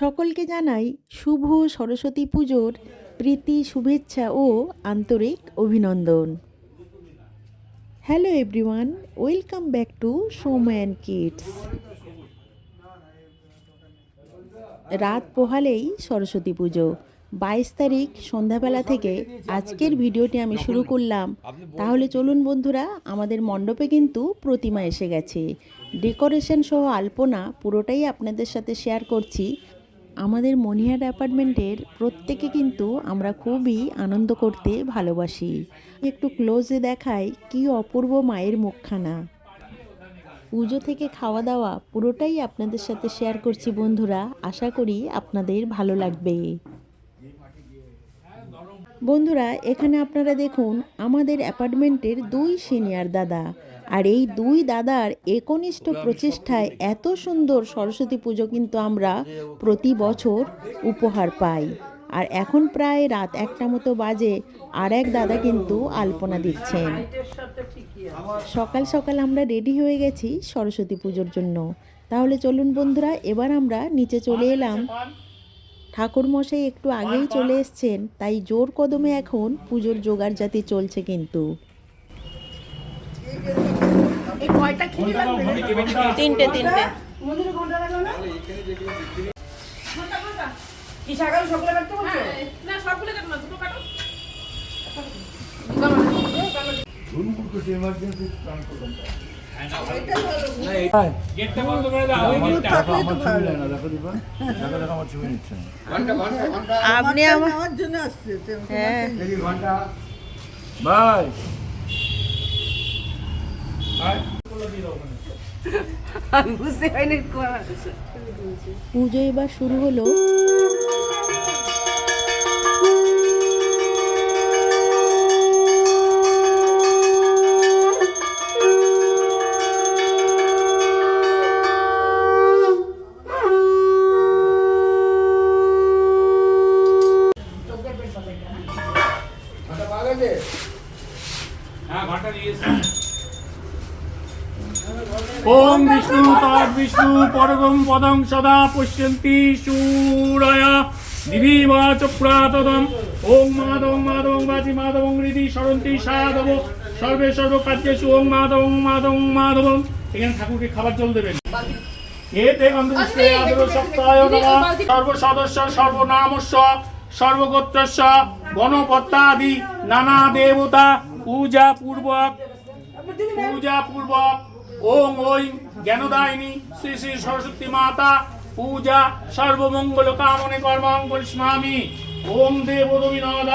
সকলকে জানাই শুভ সরস্বতী পুজোর প্রীতি, শুভেচ্ছা ও আন্তরিক অভিনন্দন। Hello everyone welcome back to Soman kids রাত পোহালেই সরস্বতী পুজো। বাইশ তারিখ সন্ধ্যাবেলা থেকে আজকের ভিডিওটি আমি শুরু করলাম। তাহলে চলুন বন্ধুরা, আমাদের মণ্ডপে কিন্তু প্রতিমা এসে গেছে। ডেকোরেশন সহ আলপনা পুরোটাই আপনাদের সাথে শেয়ার করছি। আমাদের মনিহাট অ্যাপার্টমেন্টের প্রত্যেকে কিন্তু আমরা খুবই আনন্দ করতে ভালোবাসি। একটু ক্লোজে দেখাই কি অপূর্ব মায়ের মুখখানা। পুজো থেকে খাওয়া দাওয়া পুরোটাই আপনাদের সাথে শেয়ার করছি বন্ধুরা, আশা করি আপনাদের ভালো লাগবে। বন্ধুরা, এখানে আপনারা দেখুন আমাদের অ্যাপার্টমেন্টের দুই সিনিয়র দাদা। আর এই দুই দাদার একনিষ্ঠ প্রচেষ্টায় এত সুন্দর সরস্বতী পুজো কিন্তু আমরা প্রতি বছর উপহার পাই। আর এখন প্রায় রাত একটা মতো বাজে, আর এক দাদা কিন্তু আলপনা দিচ্ছেন। সকাল সকাল আমরা রেডি হয়ে গেছি সরস্বতী পুজোর জন্য। তাহলে চলুন বন্ধুরা, এবার আমরা নিচে চলে এলাম। ঠাকুর মশাই একটু আগেই চলে এসছেন, তাই জোর কদমে এখন পুজোর জোগাড় জাতি চলছে কিন্তু। তিনটে তিনটে। কি সকাল সকালে কাটতে বলছো? না সবগুলো কাটো না দুটো কাটো। গেটটা বন্ধ করে দাও ওই গেটটা। আপনি আমার আমার জন্য আসছে হ্যাঁ। ভাই আমি বুঝতে পারিনি করা পুজো এবার শুরু হলো। হ্যাঁ ঘণ্টা দিয়েছি ওম বিষ্ণু তদ বিষ্ণু পরগম পদং সদা পশ্যন্তি সুরায়া। দিবিবা চপ্রাতদম ওম মাধবং মাধবং বাজি মাধবং হৃদি সরন্তি সাধব। সর্বে সর্ব কার্যেষু ওম মাধবং মাধবং মাধবং এখানে ঠাকুরকে খাবার জল দেবেন। এতে গন্ধপুষ্পে আদর সপ্তায় নমঃ সর্ব সদস্য সর্বনামস্য সর্বগোত্রস্য গণপত্যাদি নানা দেবতা পূজা পূর্বক পূজা পূর্বক ওম ওই জ্ঞানদায়িনী শ্রী শ্রী সরস্বতী মাতা পূজা সর্বমঙ্গল কামনে কর্মাঙ্গল স্বামী। ওম সরস্বতী নমঃ।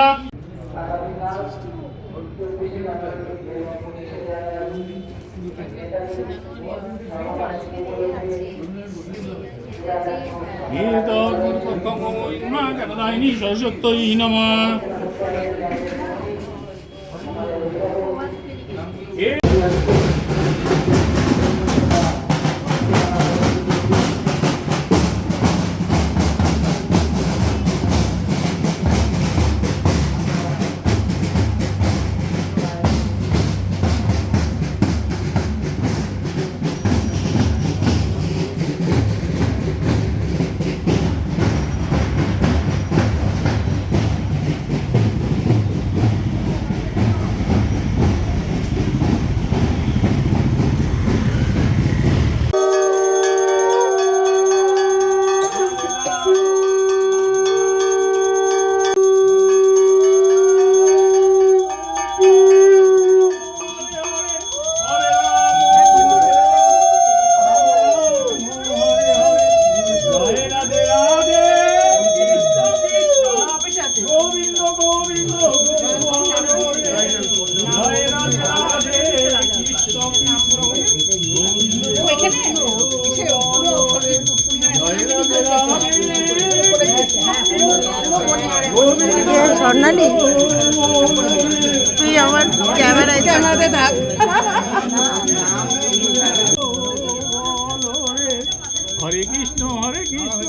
রাধে স্বর্ণালী? তুই আমার ক্যামেরায় জানাতে থাক। হরে কৃষ্ণ হরে কৃষ্ণ।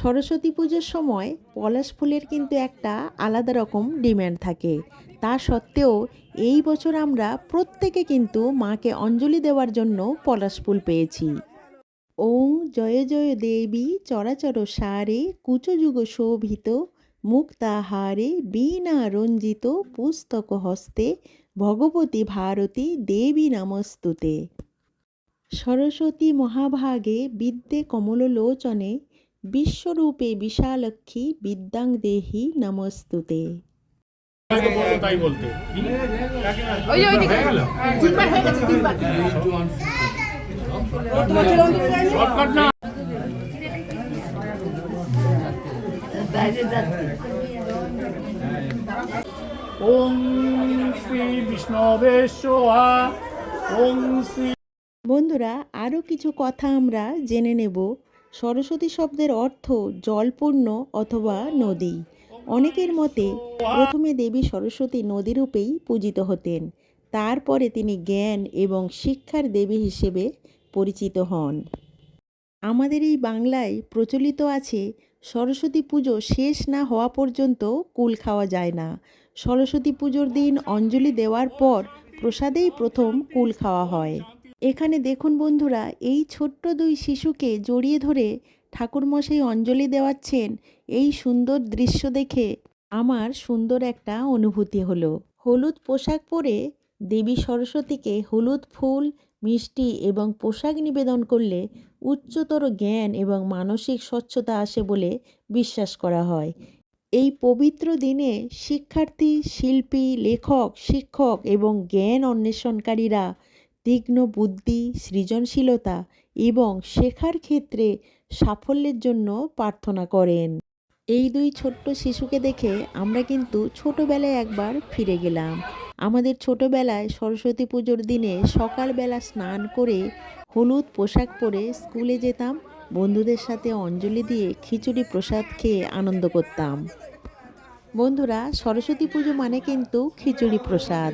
সরস্বতী পুজোর সময় পলাশ ফুলের কিন্তু একটা আলাদা রকম ডিম্যান্ড থাকে। তা সত্ত্বেও এই বছর আমরা প্রত্যেকে কিন্তু মাকে অঞ্জলি দেওয়ার জন্য পলাশ ফুল পেয়েছি। ওং জয় জয় দেবী চরাচর সারে কুচযুগ শোভিত মুক্তাহারে বীণা রঞ্জিত পুস্তক হস্তে ভগবতী ভারতী দেবী নমস্তুতে। সরস্বতী মহাভাগে বিদ্যে কমললোচনে বিশ্বরূপে বিশালক্ষী বিদ্যাং দেহি নমস্তুতে। তাই বলতে ওই যে ওইদিকে। তিনবার হয়ে গেছে তিনবার। শর্টকাট না। বাইরে শ্রী বিষ্ণবে সোহা শ্রী বন্ধুরা আরও কিছু কথা আমরা জেনে নেব। সরস্বতী শব্দের অর্থ জলপূর্ণ অথবা নদী। অনেকের মতে প্রথমে দেবী সরস্বতী নদীরূপেই পূজিত হতেন। তারপরে তিনি জ্ঞান এবং শিক্ষার দেবী হিসেবে পরিচিত হন। আমাদের এই বাংলায় প্রচলিত আছে, সরস্বতী পুজো শেষ না হওয়া পর্যন্ত কুল খাওয়া যায় না। সরস্বতী পুজোর দিন অঞ্জলি দেওয়ার পর প্রসাদেই প্রথম কুল খাওয়া হয়। এখানে দেখুন বন্ধুরা, এই ছোট্ট দুই শিশুকে জড়িয়ে ধরে ঠাকুরমশাই অঞ্জলি দেওয়াচ্ছেন এই সুন্দর দৃশ্য দেখে আমার সুন্দর একটা অনুভূতি হলো। হলুদ পোশাক পরে দেবী সরস্বতীকে হলুদ ফুল, মিষ্টি এবং পোশাক নিবেদন করলে উচ্চতর জ্ঞান এবং মানসিক স্বচ্ছতা আসে বলে বিশ্বাস করা হয়। এই পবিত্র দিনে শিক্ষার্থী, শিল্পী, লেখক, শিক্ষক এবং জ্ঞান অন্বেষণকারীরা তীক্ষ্ণ বুদ্ধি, সৃজনশীলতা এবং শেখার ক্ষেত্রে সাফল্যের জন্য প্রার্থনা করেন। এই দুই ছোট্ট শিশুকে দেখে আমরা কিন্তু ছোটবেলায় একবার ফিরে গেলাম। আমাদের ছোটবেলায় সরস্বতী পুজোর দিনে সকালবেলা স্নান করে হলুদ পোশাক পরে স্কুলে যেতাম। বন্ধুদের সাথে অঞ্জলি দিয়ে খিচুড়ি প্রসাদ খেয়ে আনন্দ করতাম। বন্ধুরা, সরস্বতী পুজো মানে কিন্তু খিচুড়ি প্রসাদ।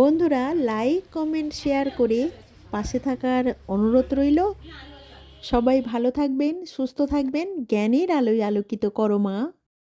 বন্ধুরা লাইক কমেন্ট শেয়ার করে পাশে থাকার অনুরোধ রইল। সবাই ভালো থাকবেন, সুস্থ থাকবেন, জ্ঞানের আলোয় আলোকিত করো মা।